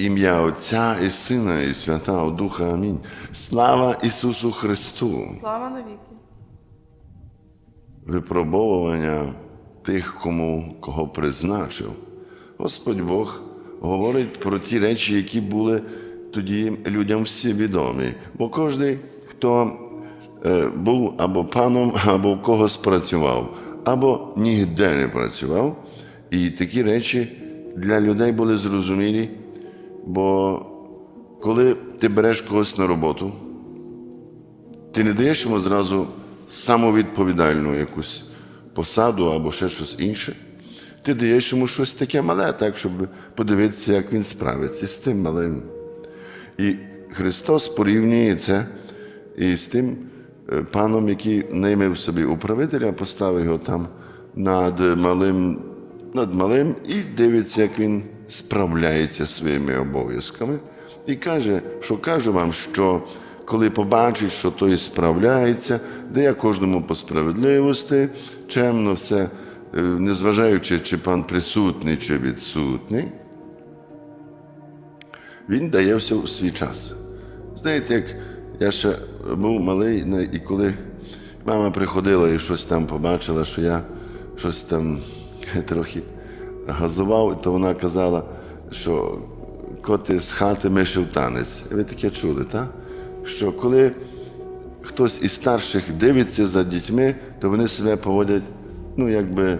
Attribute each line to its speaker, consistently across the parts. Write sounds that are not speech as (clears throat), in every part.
Speaker 1: Ім'я Отця і Сина, і Святого Духа. Амінь. Слава Ісусу Христу!
Speaker 2: Слава навіки.
Speaker 1: Випробовування тих, кому кого призначив. Господь Бог говорить про ті речі, які були тоді людям всі відомі. Бо кожен, хто е, був або паном, або в когось працював, або ніде не працював. І такі речі для людей були зрозумілі, бо коли ти береш когось на роботу, ти не даєш йому зразу самовідповідальну якусь посаду або ще щось інше. Ти даєш йому щось таке мале, так, щоб подивитися, як він справиться з тим малим. І Христос порівнює це і з тим е, паном, який наймив собі управителя, поставив його там над малим, над малим і дивиться, як він справляється своїми обов'язками. І каже, що кажу вам, що коли побачить, що той справляється, дає кожному по справедливості, чемно все, е, незважаючи, чи пан присутній, чи відсутній, він дає все у свій час. Знаєте, як я ще був малий, ну, і коли мама приходила і щось там побачила, що я щось там (laughs) трохи газував, то вона казала, що коти з хати мишив танець. Ви таке чули, так? Що коли хтось із старших дивиться за дітьми, то вони себе поводять, ну, якби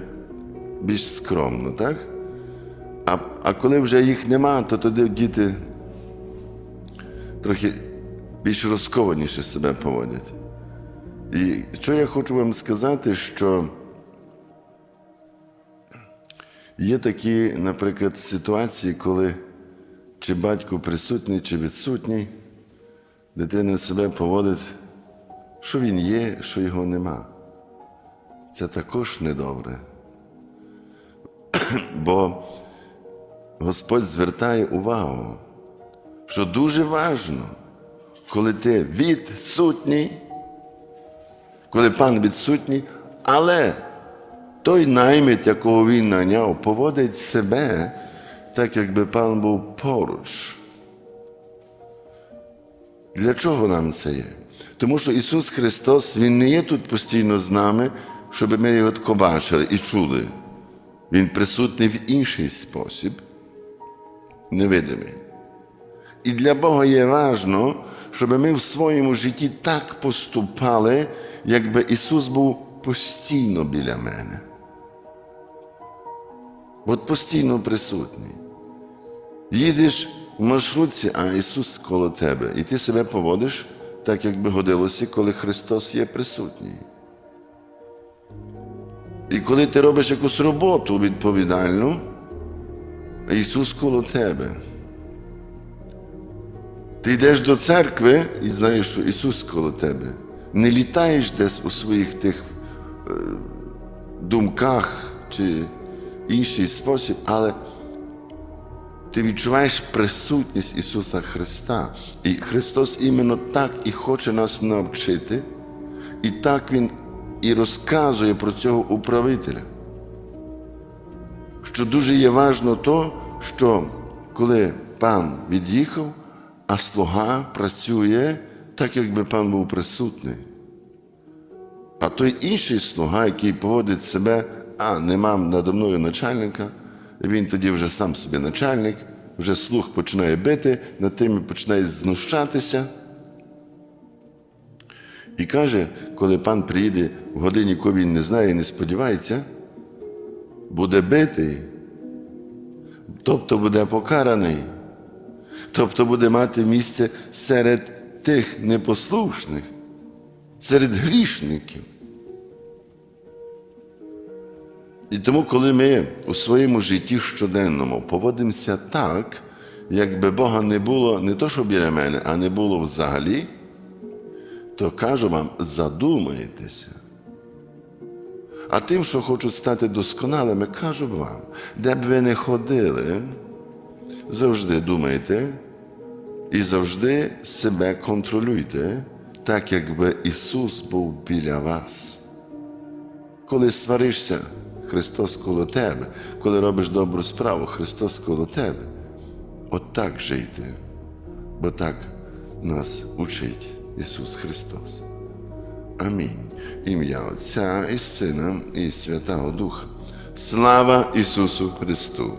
Speaker 1: більш скромно, так? А, а коли вже їх нема, то тоді діти трохи більш розкованіше себе поводять. І що я хочу вам сказати, що є такі, наприклад, ситуації, коли чи батько присутній, чи відсутній, дитина себе поводить, що він є, що його нема. Це також недобре. (clears throat) Бо Господь звертає увагу, що дуже важно, коли ти відсутній, коли пан відсутній, але той наймит, якого він наняв, поводить себе так, якби пан був поруч. Для чого нам це є? Тому що Ісус Христос, Він не є тут постійно з нами, щоб ми його тако бачили і чули. Він присутній в інший спосіб, невидимий. І для Бога є важно, щоб ми в своєму житті так поступали, якби Ісус був постійно біля мене. От постійно присутній. Їдеш в маршрутці, а Ісус коло тебе, і ти себе поводиш так, як би годилося, коли Христос є присутній. І коли ти робиш якусь роботу відповідальну, Ісус коло тебе. Ти йдеш до церкви і знаєш, що Ісус коло тебе. Не літаєш десь у своїх тих е, думках чи інший спосіб, але ти відчуваєш присутність Ісуса Христа. І Христос іменно так і хоче нас навчити, і так Він і розказує про цього управителя. Що дуже є важно то, що коли пан від'їхав, а слуга працює так, якби пан був присутній. А той інший слуга, який поводить себе, а нема надо мною начальника, він тоді вже сам собі начальник, вже слух починає бити, над тим починає знущатися. І каже, коли пан приїде в годині, яку він не знає і не сподівається, буде битий, тобто буде покараний, тобто буде мати місце серед тих непослушних, серед грішників. І тому, коли ми у своєму житті щоденному поводимося так, якби Бога не було не то, що біля мене, а не було взагалі, то кажу вам, задумайтеся. А тим, що хочуть стати досконалими, кажу вам, де б ви не ходили, завжди думайте і завжди себе контролюйте, так якби Ісус був біля вас. Коли сваришся, Христос коло тебе, коли робиш добру справу, Христос коло тебе. отак жити, бо так нас учить Ісус Христос. Амінь. Ім'я Отця і Сина, і Святого Духа. Слава Ісусу Христу!